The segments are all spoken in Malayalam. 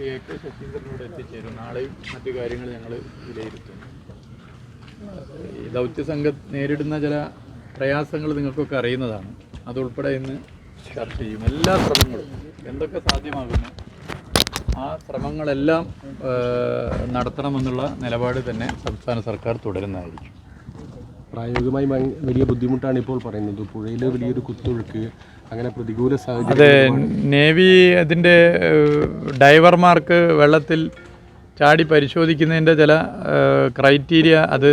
ശ്രീ ശശീന്ദ്രനോട് എത്തിച്ചേരും. നാളെയും മറ്റു കാര്യങ്ങൾ ഞങ്ങൾ വിലയിരുത്തുന്നു ഈ ദൗത്യസംഘം നേരിടുന്ന ചില പ്രയാസങ്ങൾ നിങ്ങൾക്കൊക്കെ അറിയുന്നതാണ്. അതുൾപ്പെടെ ഇന്ന് ചർച്ച ചെയ്യും. എല്ലാ ശ്രമങ്ങളും എന്തൊക്കെ സാധ്യമാകുന്നു ആ ശ്രമങ്ങളെല്ലാം നടത്തണമെന്നുള്ള നിലപാട് തന്നെ സംസ്ഥാന സർക്കാർ തുടരുന്നതായിരിക്കും. പ്രായോഗികമായി വലിയ ബുദ്ധിമുട്ടാണ് ഇപ്പോൾ പറയുന്നത്. പുഴയിൽ വലിയൊരു കുത്തൊഴുക്ക് അങ്ങനെ പ്രതികൂല സാഹചര്യം അതെ നേവി അതിന്റെ ഡൈവർമാർക്ക് വെള്ളത്തിൽ ചാടി പരിശോധിക്കുന്നതിന്റെ ചില ക്രൈറ്റീരിയ അത്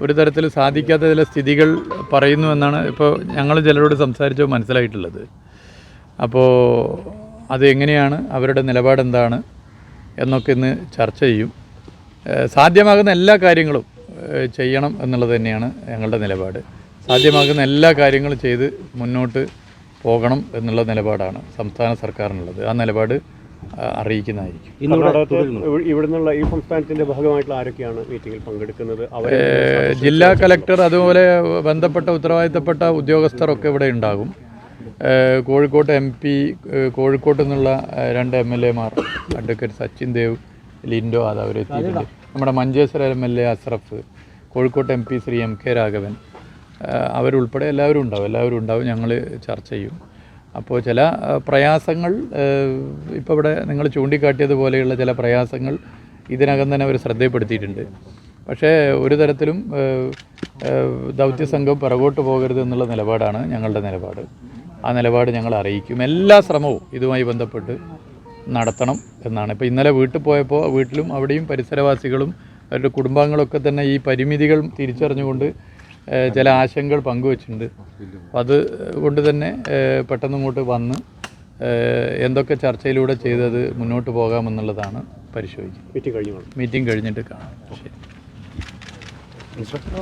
ഒരു തരത്തിൽ സാധിക്കാത്ത ചില സ്ഥിതികൾ പറയുന്നു എന്നാണ് ഇപ്പോൾ ഞങ്ങൾ ചിലരോട് സംസാരിച്ചോ മനസ്സിലായിട്ടുള്ളത്. അപ്പോൾ അത് എങ്ങനെയാണ്? അവരുടെ നിലപാടെന്താണ്? എന്നൊക്കെ ഇന്ന് ചർച്ച ചെയ്യും. സാധ്യമാകുന്ന എല്ലാ കാര്യങ്ങളും ചെയ്യണം എന്നുള്ളത് തന്നെയാണ് ഞങ്ങളുടെ നിലപാട്. സാധ്യമാകുന്ന എല്ലാ കാര്യങ്ങളും ചെയ്ത് മുന്നോട്ട് പോകണം എന്നുള്ള നിലപാടാണ് സംസ്ഥാന സർക്കാരിനുള്ളത്. ആ നിലപാട് അറിയിക്കുന്നതായിരിക്കും. ഇവിടുന്നുള്ള ഈ സംസ്ഥാനത്തിന്റെ ഭാഗമായിട്ടുള്ള ആരൊക്കെയാണ് മീറ്റിംഗിൽ പങ്കെടുക്കുന്നത്? അവരെ ജില്ലാ കലക്ടർ അതുപോലെ ബന്ധപ്പെട്ട ഉത്തരവാദിത്തപ്പെട്ട ഉദ്യോഗസ്ഥരൊക്കെ ഇവിടെ ഉണ്ടാകും. കോഴിക്കോട്ട് എം പി കോഴിക്കോട്ട് നിന്നുള്ള രണ്ട് എം എൽ എമാർ അഡ്വക്കേറ്റ് സച്ചിൻ ദേവ് ലിൻഡോ അത് അവരെത്തിയിട്ടുണ്ട്. നമ്മുടെ Manjeshwaram M L A Asraf കോഴിക്കോട്ട് M P Shri M K Raghavan അവരുൾപ്പെടെ എല്ലാവരും ഉണ്ടാവും. എല്ലാവരും ഉണ്ടാവും ഞങ്ങൾ ചർച്ച ചെയ്യും. അപ്പോൾ ചില പ്രയാസങ്ങൾ ഇപ്പോൾ ഇവിടെ നിങ്ങൾ ചൂണ്ടിക്കാട്ടിയതുപോലെയുള്ള ചില പ്രയാസങ്ങൾ ഇതിനകം തന്നെ അവർ ശ്രദ്ധയിൽപ്പെടുത്തിയിട്ടുണ്ട്. പക്ഷേ ഒരു തരത്തിലും ദൗത്യസംഘം പിറകോട്ട് പോകരുത് എന്നുള്ള നിലപാടാണ് ഞങ്ങളുടെ നിലപാട്. ആ നിലപാട് ഞങ്ങൾ അറിയിക്കും. എല്ലാ ശ്രമവും ഇതുമായി ബന്ധപ്പെട്ട് നടത്തണം എന്നാണ്. ഇപ്പോൾ ഇന്നലെ വീട്ടിൽ പോയപ്പോൾ വീട്ടിലും അവിടെയും പരിസരവാസികളും അവരുടെ കുടുംബാംഗങ്ങളൊക്കെ തന്നെ ഈ പരിമിതികൾ തിരിച്ചറിഞ്ഞുകൊണ്ട് ചില ആശങ്കകൾ പങ്കുവച്ചിട്ടുണ്ട്. അപ്പോൾ അത് കൊണ്ട് തന്നെ പെട്ടെന്ന് ഇങ്ങോട്ട് വന്ന് എന്തൊക്കെ ചർച്ചയിലൂടെ ചെയ്തത് മുന്നോട്ട് പോകാമെന്നുള്ളതാണ് പരിശോധിക്കുന്നത് മീറ്റിംഗ് കഴിഞ്ഞു. മീറ്റിംഗ് കഴിഞ്ഞിട്ട് കാണാം. ശരി.